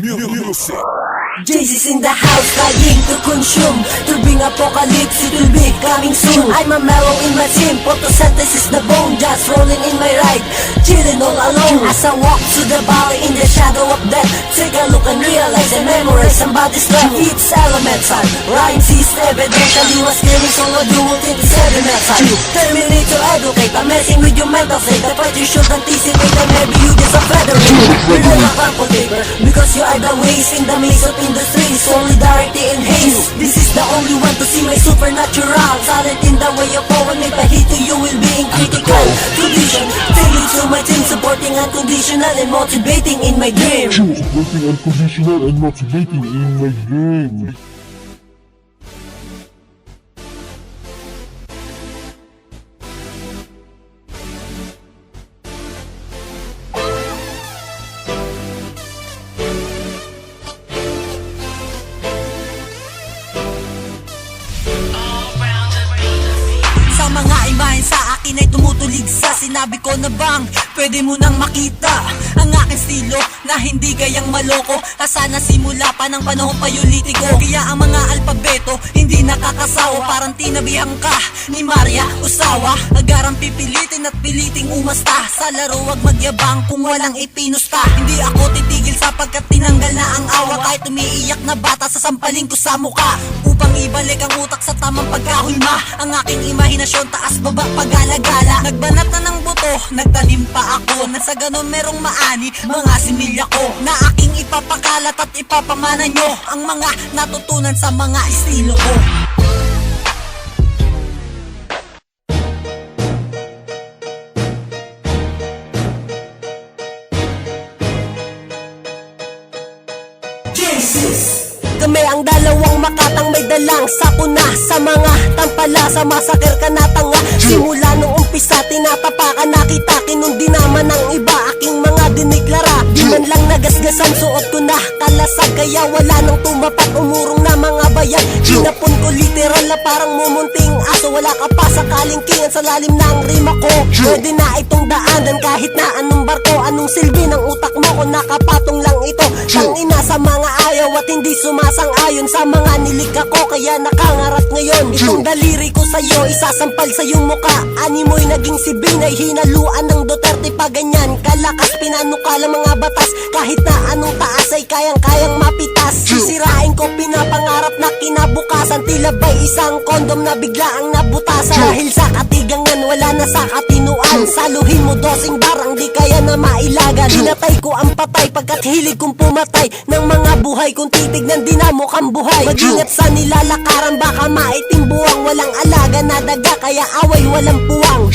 Music. Jesus in the house, trying to consume. To bring apocalypse, it will be coming soon. I'm a mellow in my team, photosynthesis the bone Just rolling in my ride, chilling all alone. As I walk through the valley in the shadow of death Take a look and realize and memorize somebody's love It's elemental, rhymes is evidentially was killing So I do think it's sedimental Terminator educate, I'm messing with your mental state. The part you should anticipate and maybe you just a featherweight You're not a purple paper, because you are the waste in the maze of industry Solidarity and haste This is the only one to see my supernatural Talent in the way of poem If I hit you will be in critical condition. Tailing to my team Supporting unconditional and motivating in my dream Supporting unconditional and motivating in my game. Na bang pwede mo nang makita Ang aking estilo na hindi gayang maloko. Asa na simula pa ng panahon payulitiko Kaya ang mga alpabeto hindi nakakasawa. Parang tinabihan ka ni Maria Usawa. Agarang pipilitin at piliting umasta. Sa laro wag magyabang kung walang ipinusta. Hindi ako titigil sapagkat tinanggal na ang awa. Kahit umiiyak na bata sa sampaling ko sa muka Upang ibalik ang utak sa tamang pagkahulma. Ang aking imahinasyon taas baba pag-alagala. Nagbanat na ng buto, nagtanim pa ako. Na sa ganon merong maani, mga similya ko Na aking ipapakalat at ipapamana nyo Ang mga natutunan sa mga estilo ko. Jesus kami ang dalawang makatang may dalang Sakuna sa mga tampala Sa masakir ka na tanga. Simula nung umpisa tinatapakan Nakita kinundi naman ng iba man lang nagasgasan suot ko na Kalasag kaya wala nang tumapat. Umurong na mga bayan. Kinapon ko literal na parang mumunting aso. Wala ka pa sa kalingkingan sa lalim ng rima ko. Pwede na itong daanan kahit na anong barko. Anong silbi ng utak mo kung nakapatong lang ito. Tang ina sa mga ayaw at hindi sumasang-ayon Sa mga nilikha ko kaya nakangarat ngayon. Itong daliri ko sa'yo isasampal sa iyong muka. Ani mo'y naging si Binay hinaluan ng Duterte. Pa ganyan Kalakas pinanukala mga batas. Kahit na anong taas ay kayang-kayang mapitas Sisirain ko pinapangarap na kinabukasan. Tila ba'y isang kondom na bigla ang nabutasan? Dahil sa katigangan wala na sa katinuan. Saluhin mo dosing barang di kaya na mailagan. Dinatay ko ang patay pagkat hilig kong pumatay. Ng mga buhay kung titignan di na mukhang buhay. Mag-ingat sa nilalakaran baka maitim buwang Walang alaga na daga kaya away walang puwang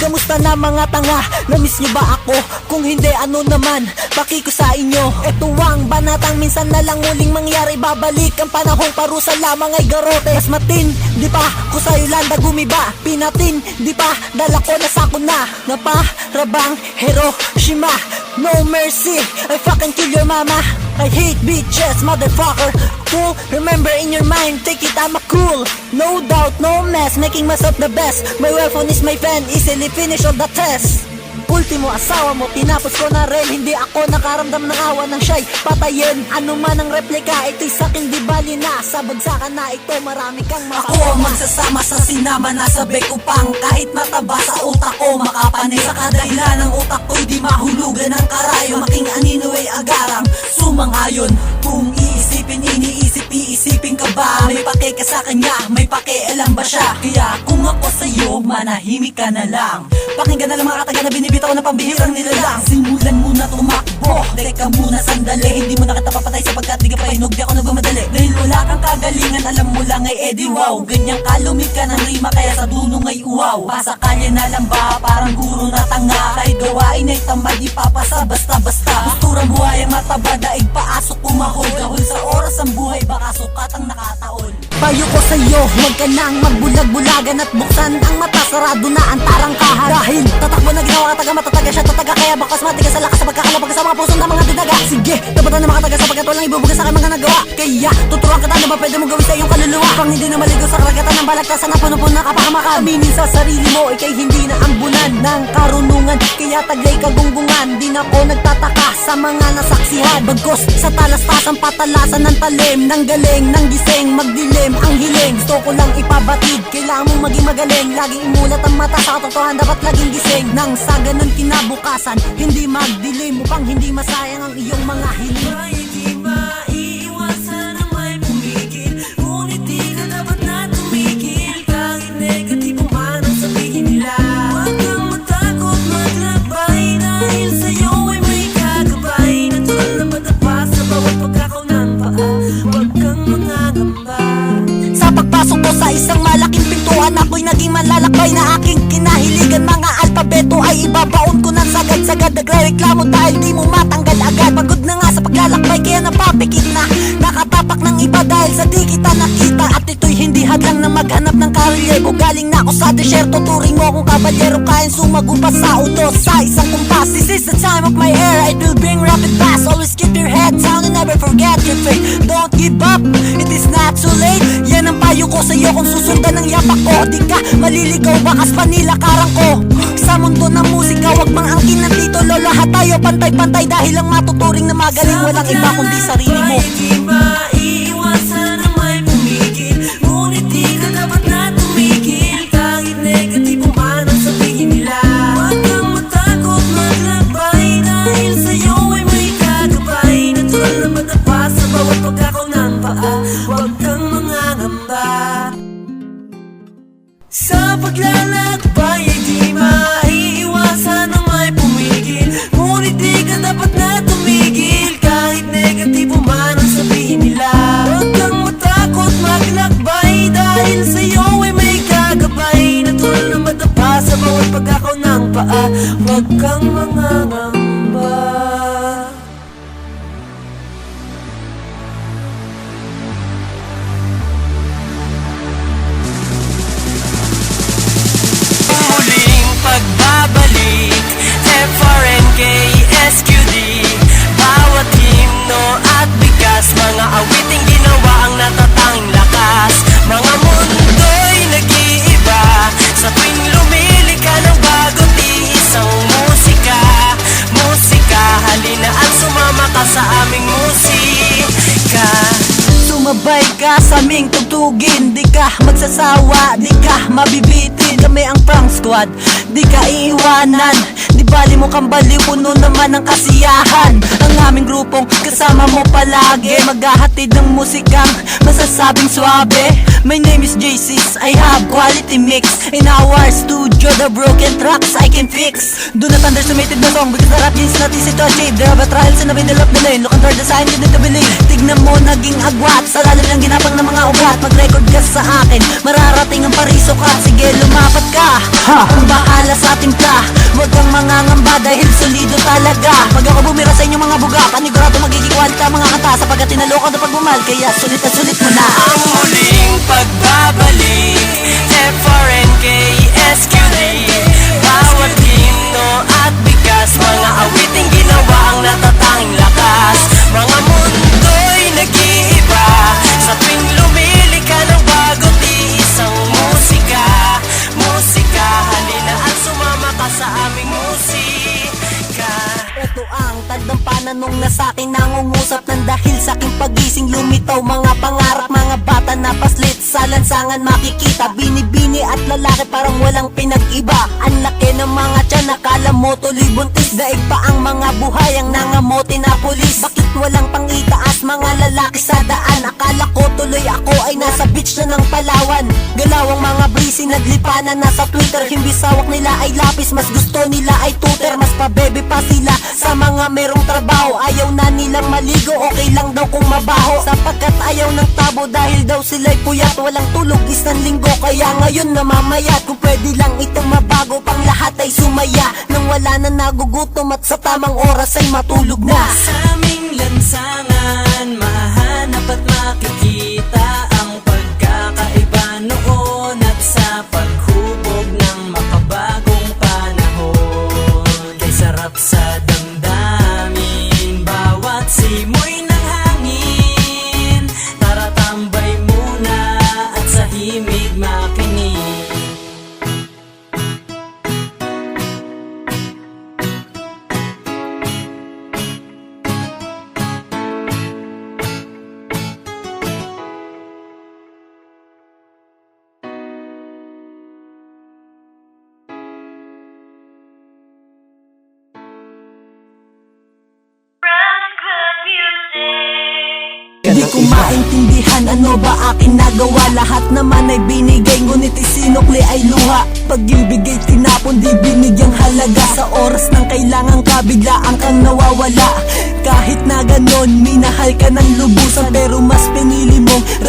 Kamusta na mga tanga? Namiss niyo ba ako? Kung hindi ano naman, paki ko sa inyo. Ito ang banatang minsan na lang muling mangyari. Babalik ang panahong parusa lamang ay garote. Mas matin, di pa ko sa Yolanda gumiba Pinatin, di pa. Dala ko na sako na. Naparabang Hiroshima No mercy, I fucking kill your mama. I hate bitches, motherfucker. Cool, remember in your mind, take it, I'm a cool. No doubt, no mess, making myself the best. My weapon is my pen, easily finish all the tests Ultimo asawa mo, tinapos ko na rin. Hindi ako nakaramdam ng awa ng siya'y patayin Ano man ang replika, ito'y saking di bali na. Sa bagsakan na ito, marami kang makawa Ako ang magsasama sa sinama na sabay ko pang Kahit mataba sa utak ko, makapanay Sa kadahilan ng utak ko'y di mahulugan ng karayo. Making anino ay agarang sumangayon. Kung iisipin, iniisip, iisipin ka ba? May pake ka sa kanya, may pakialam ba siya? Kaya kung ako sa'yo, manahimik ka na lang. Pakinggan na lang mga kataga na binibitaw na pambihirang nilalang. Simulan mo na tumakbo. Teka muna sandali. Hindi mo na kita papatay sapagkat di ka painog Di ako nagmamadali. Dahil wala kang kagalingan Alam mo lang ay edi wow. Ganyang kalumit ka ng rima Kaya sa dunong ay uwaw. Pasakalya na lang ba? Parang guro na tanga. Kahit gawain ay tamad Ipapasa basta-basta. Posturang buhay ang mataba Daig paasok kumahol Dahil sa oras ang buhay Baka sukat ang nakataon Payo ko sa'yo, huwag ka nang magbulag-bulagan At buksan ang mata, sarado na ang tarangkahan Dahil na ginawa kataga matataga siya tataga. Kaya bakas matigas sa lakas sa pagkakalabag sa mga puso ng mga didaga Sige, tapatan na makataga sapagkat walang ibubuga sa mga nagawa. Kaya, tuturuan kita ano ba pwede mo gawin sa iyong kaluluwa? Pang hindi na maligo sa karagatan ng balagtasan na puno-puno na kapahamakan. Aminin sa sarili mo, ikay hindi na ambunan ng karunungan. Kaya taglay kagunggungan, di na ako nagtataka sa mga nasaksihan. Bagos sa talastasan, patalasan ng talim Ng galing, ng gising, magdilim ang hiling. Gusto ko lang ipabatid, kailangan mong maging magaling. Laging imulat ang mata sa katotohan, dapat laging gising. Nang sa ganun kinabukasan, hindi magdilim Upang hindi masayang ang iyong mga hiling sagad-sagad Nagre-reklamo dahil di mo matanggal ito'y hindi hadlang na maghanap ng karelyebo Galing na ako sa desyerto, turing mo akong kabalyero Kain sumagumpas sa utos sa isang kumpas. This is the time of my era, it will bring rapid fast. Always keep your head down and never forget your faith. Don't give up, it is not too late. Yan ang payo ko sa'yo. Kung susundan ng yapak ko Di ka maliligaw, bakas pa nilakaran ko. Sa mundo ng musika, wag mang angkin nandito Lo lahat tayo pantay-pantay. Dahil ang matuturing na magaling Walang iba kundi sarili mo aming tugtugin. Di ka magsasawa, di ka mabibitin. Kami ang prank squad, di ka iiwanan. Di bali mo kang baliw, puno naman ng kasiyahan. Ang aming grupong kasama mo palagi. Maghahatid ng musikang masasabing swabe My name is JC's, I have quality mix. In our studio, the broken tracks I can fix. Do not underestimate the song Because the rap is not easy to achieve. There are trials middle of the lane Look under the sign, you need to believe. Tignan mo, naging agwat Sa Mag-record ka sa akin Mararating ang pariso ka. Sige, lumapat ka. Ang bahala sa timpla Huwag kang mangangamba Dahil solido talaga. Pag ako bumira sa inyong mga buga Panigurado magiging kwalita mga kanta. Sapagkat tinalo ka na pagmamahal Kaya sulit na sulit mo na. Ang muling pagbabalik FRNK SQD Bawat himno at bigas Mga awiting dahil sa aking pagising lumitaw Mga pangarap, mga bata na paslit sa lansangan makikita Binibini at lalaki parang walang pinag-iba. Ang laki ng mga tiyan, nakala mo tuloy buntis. Daig pa ang mga buhay, ang nangamote na pulis. Bakit walang pangitaas, mga lalaki sa daan? Akala ko tuloy ako ay nasa beach na ng Palawan. Galawang mga breezy, naglipanan na sa Twitter. Himbis sawak nila ay lapis, mas gusto nila ay tutor Mas pabebe pa sila sa mga merong trabaho. Ayaw na nilang maligo, okay lang daw kung mabaho. Sapagkat ayaw ng tabo dahil daw sila'y puyat Walang tulog isang linggo, kaya ngayon namamayat Kung pwede lang itong mabago, pang lahat ay sumaya. Nang wala na nagugutom at sa tamang oras ay matulog na. Sa aming lansangan Mahanap at makikita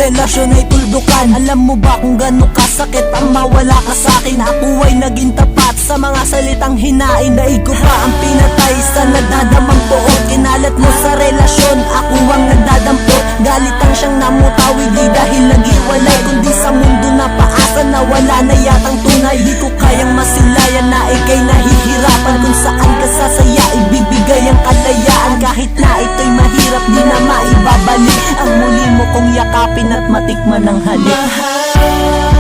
Relasyon ay tuldukan. Alam mo ba kung gano'ng kasakit Ang mawala ka sa akin? Ako ay naging tapat Sa mga salitang hinain. Daig ko pa ang pinatay Sa nadadamang poot. Kinalat mo sa relasyon Ako ang nagdadampot Galit ang siyang namutawi Di dahil nag-iwalay Kundi sa mundo na paasa Na wala na yatang tunay. Di ko kayang masilayan Na ikay nahihirapan. Kung saan ka sasaya Ibibigay ang kalayaan. Kahit na ito'y mahirap Di na maibabalik. Ang muli mo kong yakapin At matikman ang halik. Pakinggan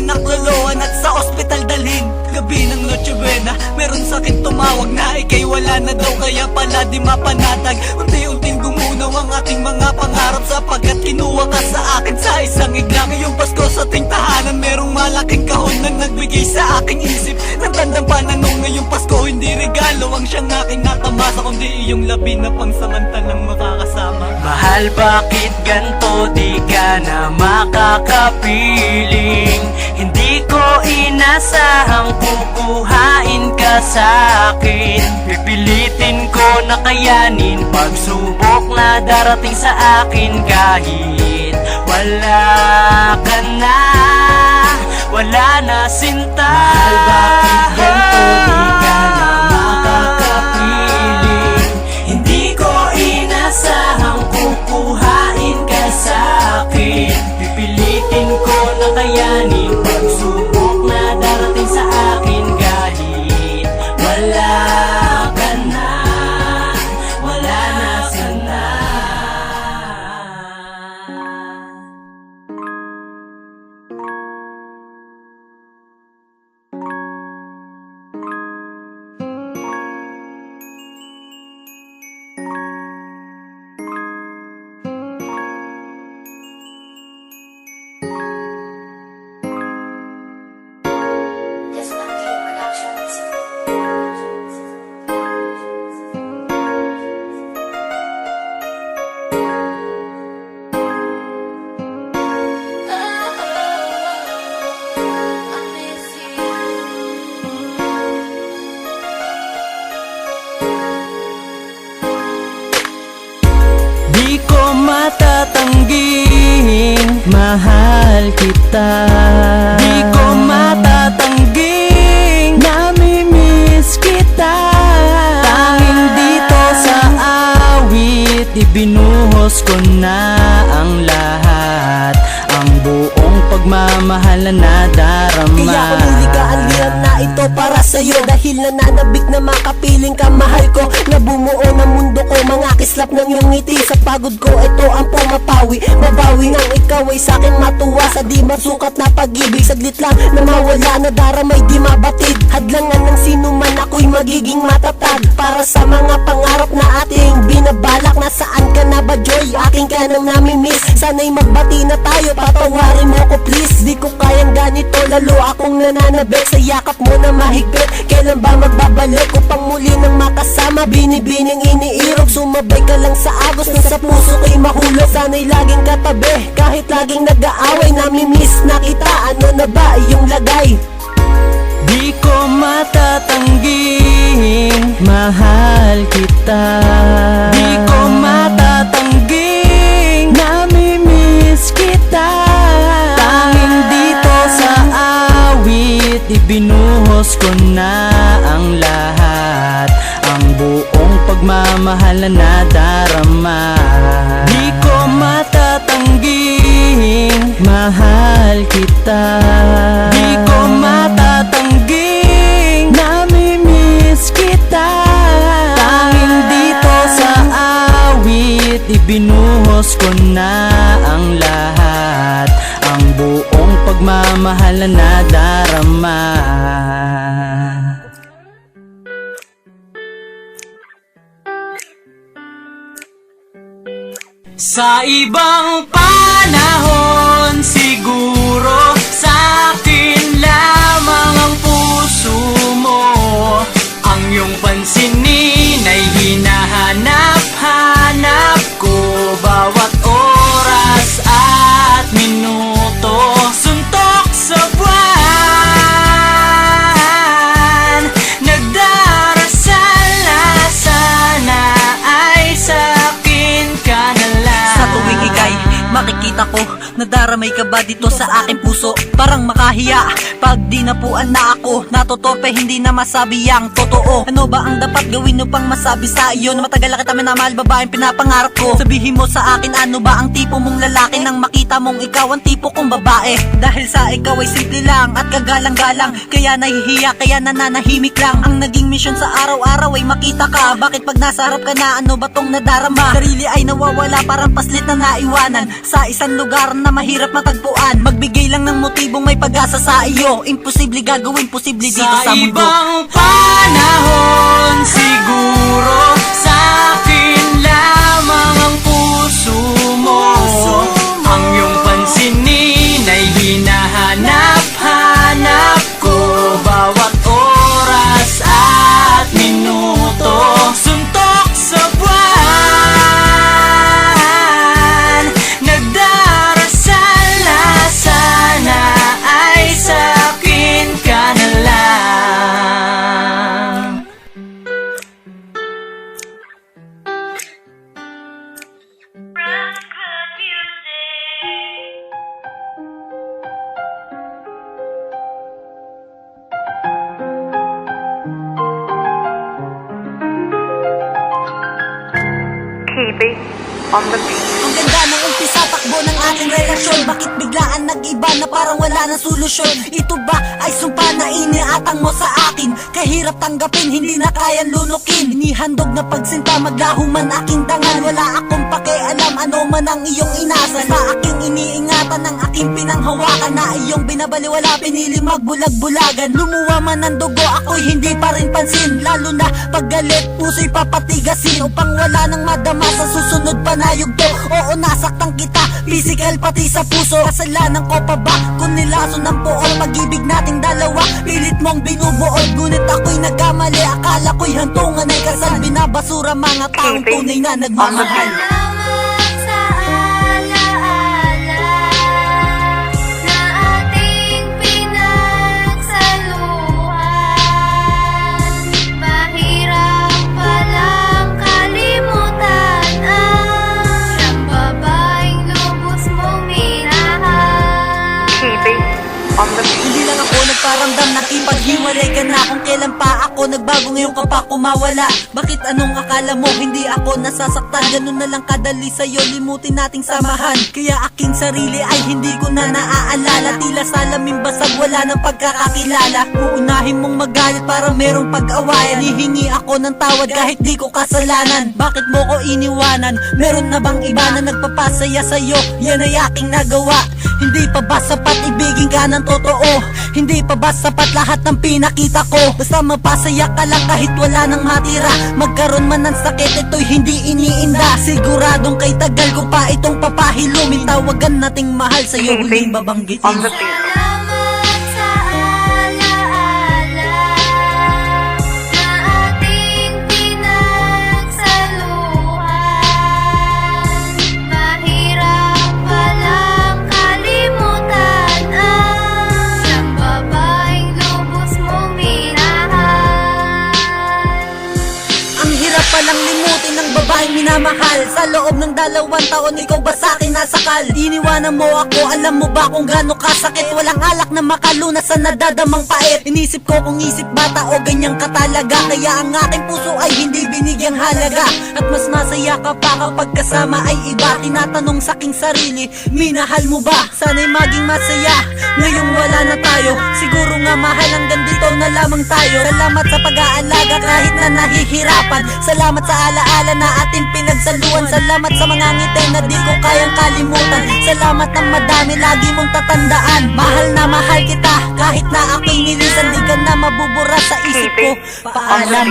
sinakloloan at sa ospital dalhin. Gabi ng Noche Buena, meron sakit tumawag na Ika'y wala na daw kaya pala di mapanatag. Ang ating mga pangarap Sapagkat kinuha ka sa akin sa isang igla Ngayong Pasko sa ting tahanan Merong malaking kahon na nagbigay sa aking isip. Nang tandang pananong ngayong Pasko Hindi regalo ang siyang aking nakamasa Kundi iyong labi na pangsamantalang makakasama. Mahal bakit ganto? Di ka na makakapiling. Hindi ko inasahang kukuhain ka sa akin. Pipilitin ko na kayanin Pagsubok na darating sa akin kahit Wala ka na, wala na sinta. Mahal bakit ganto matatanggihin Mahal kita. Di ko matatangging Namimiss kita. Tanging dito sa awit Ibinuhos ko na ang lahat. Ang buong pagmamahal na nadarama Kaya kung hindi ka alihan na ito para sa'yo. Dahil nananabik na makapiling ka mahal ko. Na bumuo ng mundo ko Mga kislap ng iyong ngiti. Sa pagod ko ito ang pumapawi. Mabawi ngang ikaw ay sa'kin matuwa. Sa di masukat na pag-ibig Saglit lang na mawala. Na daramay di mabatid. Hadlangan ng sino man ako'y magiging matatag Para sa mga pangarap na ating binabalak. Nasaan ka na ba Joy? Aking ka nang namimiss. Sana'y magbati na tayo Patawarin mo ko please. Di ko kayang ganito Lalo akong nananabik Sa yakap mo na mahigpit. Kailan ba magbabalik Upang muli nang makasama? Binibining iniirog Sumabay ka lang sa agos. Na sa puso ko'y mahulog Sana'y laging katabi. Kahit laging nag-aaway Namimiss na kita. Ano na ba iyong lagay? Di ko matatangging Mahal kita. Di ko matatangging Namimiss kita. Tanging dito sa awit Ibinuhos ko na ang lahat. Ang buong pagmamahal na nadarama. Di ko matatangging Mahal kita. Di ko matatangging Namimiss kita. Tanging dito sa awit Ibinuhos ko na ang lahat. Ang buong pagmamahal na nadarama. Sa ibang panahon hanap Nadaramay ka ba dito sa aking puso? Parang makahiya. Pag dinapuan na ako Natutorpe hindi na masabi ang totoo. Ano ba ang dapat gawin upang masabi sa iyo? Na matagal na kita minamahal babaeng pinapangarap ko. Sabihin mo sa akin ano ba ang tipo mong lalaki? Nang makita mong ikaw ang tipo kong babae. Dahil sa ikaw ay simple lang at kagalang-galang. Kaya nahihiya kaya nananahimik lang. Ang naging misyon sa araw-araw ay makita ka. Bakit pag nasa harap ka na ano ba tong nadarama? Sarili ay nawawala parang paslit na naiwanan. Sa isang lugar na mahirap matagpuan. Magbigay lang ng motibong may pag-asa sa iyo. Imposible gagawin posible dito sa, mundo. ibang panahon on the beat. Ang ganda ng umpisa takbo ng ating relasyon. Bakit biglaan nag-iba na parang wala na solusyon? Ito ba ay sumpa na iniatang mo sa akin? Kahirap tanggapin, hindi na kayang lunukin. Inihandog na pagsinta, maglaho man aking dangal Wala akong pakialam, ano man ang iyong inasal Sa aking iniingatan ng aking pinanghawakan. Na iyong binabaliwala, pinili magbulag-bulagan. Lumuwa man ang dugo, ako'y hindi pa rin pansin. Lalo na paggalit, puso'y papatigasin. Upang wala nang madama sa susunod pa na yugto Oo, nasaktan kita, physical pati sa puso. Kasalanan ko pa ba kung nilaso ng pool? Pag-ibig nating dalawa, pilit mong binubuod Ngunit ako'y nagkamali, akala ko'y hantungan ay kasal. Binabasura mga taong tunay na nagmamahal kumawala Bakit anong akala mo? Hindi ako nasasaktan. Ganun na lang kadali sa'yo. Limutin nating samahan. Kaya aking sarili ay hindi ko na naaalala. Tila salamin basag wala ng pagkakakilala. Uunahin mong magalit para merong pag-awayan. Hihingi ako ng tawad kahit di ko kasalanan. Bakit mo ko iniwanan? Meron na bang iba na nagpapasaya sa'yo? Yan ay aking nagawa. Hindi pa ba sapat ibigin ka ng totoo? Hindi pa ba sapat lahat ng pinakita ko? Basta mapasaya ka lang kahit wala nang matira. Magkaroon man ng sakit ito'y hindi iniinda. Siguradong kay tagal ko pa itong papahilumin Tawagan nating mahal sa'yo huling babanggitin babaeng minamahal Sa loob ng dalawang taon ikaw ba sa'kin nasakal Iniwanan mo ako, alam mo ba kung gaano kasakit? Walang alak na makalunas sa nadadamang pait. Inisip ko kung isip bata o ganyang katalaga. Kaya ang aking puso ay hindi binigyang halaga. At mas masaya ka pa kapag kasama ay iba. Tinatanong sa aking sarili, minahal mo ba? Sana'y maging masaya, ngayong wala na tayo Siguro nga mahal hanggang dito na lamang tayo. Salamat sa pag-aalaga kahit na nahihirapan. Salamat sa alaala na ating pinagsaluan. Salamat sa mga ngiti na di ko kayang kalimutan Salamat ng madami lagi mong tatandaan. Mahal na mahal kita kahit na ako'y nilisan Di ka na mabubura sa isip ko. Paalam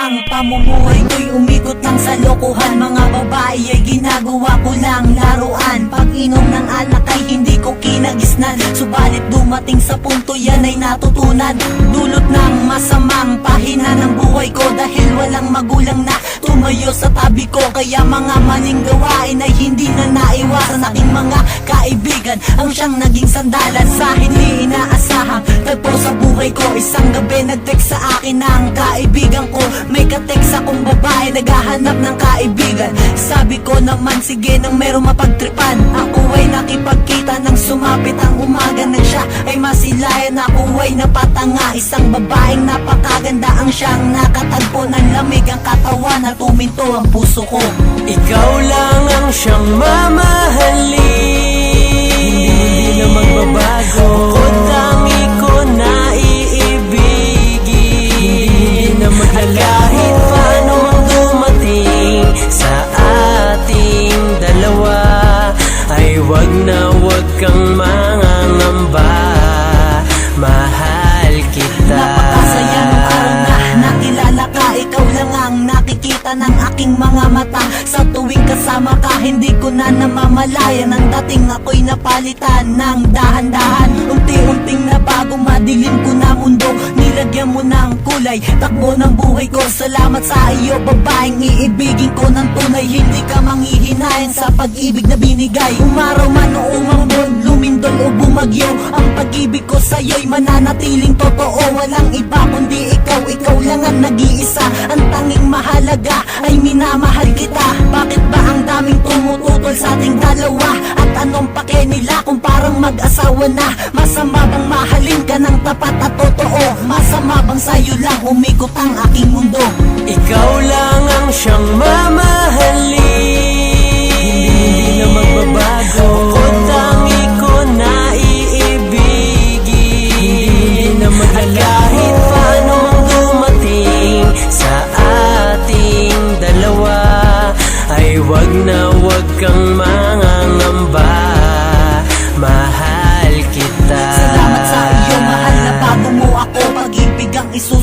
Ang pamumuhay ko'y umikot lang sa lokohan Mga babae ay ginagawa ko lang laruan. Pag inom ng alak ay hindi ko kinagisnan. Subalit dumating sa punto yan ay natutunan. Dulot ng masamang pahina ng buhay ko Dahil walang magulang na tumayo sa tabi ko. Kaya mga maling gawain ay hindi na naiwasan. Aking mga kaibigan ang siyang naging sandalan. Sa hindi inaasahang tagpo sa buhay ko Isang gabi nag-text sa akin ng kaibigan ko May ka-text akong babae naghahanap ng kaibigan. Sabi ko naman sige nang merong mapagtripan. Ako ay nakipagkita nang sumapit ang umaga Nang siya. Ay masilayan ako ay napatanga. Isang babaeng napakaganda ang siyang nakatagpo. Ng lamig Ang katawan at tuminto ang puso ko. Ikaw lang ang siyang Takbo ng buhay ko. Salamat sa iyo babaeng iibigin ko ng tunay. Hindi ka manghihinayan sa pag-ibig na binigay. Umaraw man o umambon Lumindol o bumagyo Ang pag-ibig ko sa'yo'y mananatiling totoo. Walang iba kundi ikaw Ikaw lang ang nag-iisa. Ang tanging mahalaga ay minamahal kita. Bakit ba ang daming tumututol sa ating dalawa? At anong pake nila kung parang mag-asawa na? Masama bang mahalin ka ng tapat at totoo? Masama bang sa'yo lang umikot ang aking mundo? Ikaw lang ang siyang mamahalin. Hindi na magbabago wag na wag kang mangangamba. Mahal kita. Salamat sa iyo, mahal na bago mo ako. Pag-ibig ang isusukli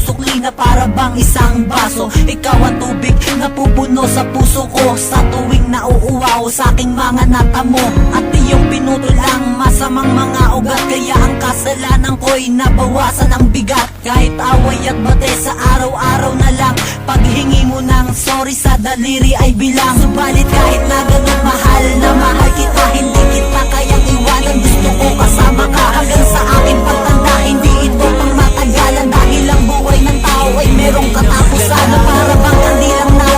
na para bang isang baso. Ikaw ang tubig na pupuno sa puso ko. Sa tuwing nauuwaw sa aking mga natamo. At iyong pinutol ang masamang mga ugat. Kaya ang kasalanan ko'y nabawasan ang bigat. Kahit away at bate sa araw-araw na lang. Paghingi mo ng sorry sa daliri ay bilang. Subalit kahit na ganun mahal na mahal kita Hindi kita kayang iwanan. Gusto ko kasama ka hanggang sa aking pagtanda. Hindi ay merong katapusan na para bang kandilang na